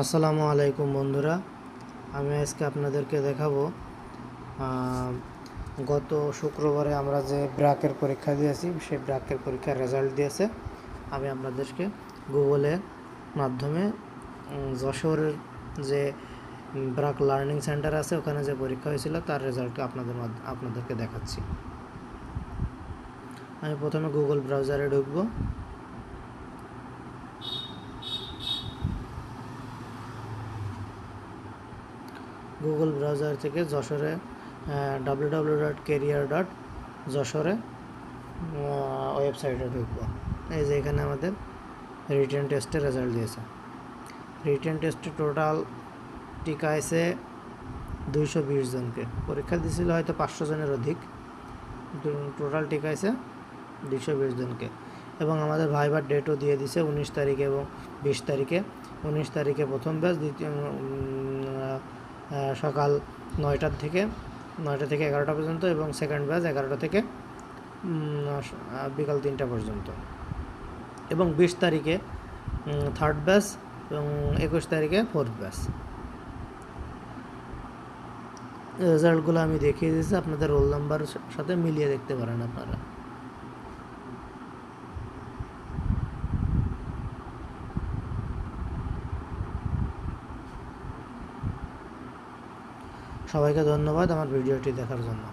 আসসালামু আলাইকুম বন্ধুরা, আমি আজকে আপনাদেরকে দেখাবো গত শুক্রবারে আমরা যে ব্রাকের পরীক্ষা দিয়েছি, সেই ব্রাকের পরীক্ষার রেজাল্ট দিয়েছে। আমি আপনাদেরকে গুগলের মাধ্যমে যশোরের যে ব্রাক লার্নিং সেন্টার আছে, ওখানে যে পরীক্ষা হয়েছিল, তার রেজাল্ট আপনাদের আপনাদেরকে দেখাচ্ছি। আমি প্রথমে গুগল ব্রাউজারে ঢুকবো। গুগল ব্রাউজার থেকে যশোরে W W dot career dot যশোরে ওয়েবসাইটে ঢুকবো। এই যে এখানে আমাদের রিটেন টেস্টে রেজাল্ট দিয়েছে। রিটেন টেস্টে টোটাল টিকা আছে দুইশো বিশ জনকে। পরীক্ষা দিয়েছিল হয়তো পাঁচশো জনের অধিক। টোটাল টিকা আছে দুইশো বিশ জনকে। এবং আমাদের ভাইবার ডেটও দিয়ে দিছে উনিশ তারিখে এবং বিশ তারিখে। উনিশ তারিখে প্রথম ব্যাচ দ্বিতীয় সকাল নয়টার থেকে, নয়টা থেকে এগারোটা পর্যন্ত এবং সেকেন্ড ব্যাচ এগারোটা থেকে বিকাল তিনটা পর্যন্ত। এবং বিশ তারিখে থার্ড ব্যাচ এবং একুশ তারিখে ফোর্থ ব্যাচ রেজাল্টগুলো আমি দেখিয়ে দিয়েছি, আপনাদের রোল নাম্বার সাথে মিলিয়ে দেখতে পারেন আপনারা। সবাইকে ধন্যবাদ আমার ভিডিওটি দেখার জন্য।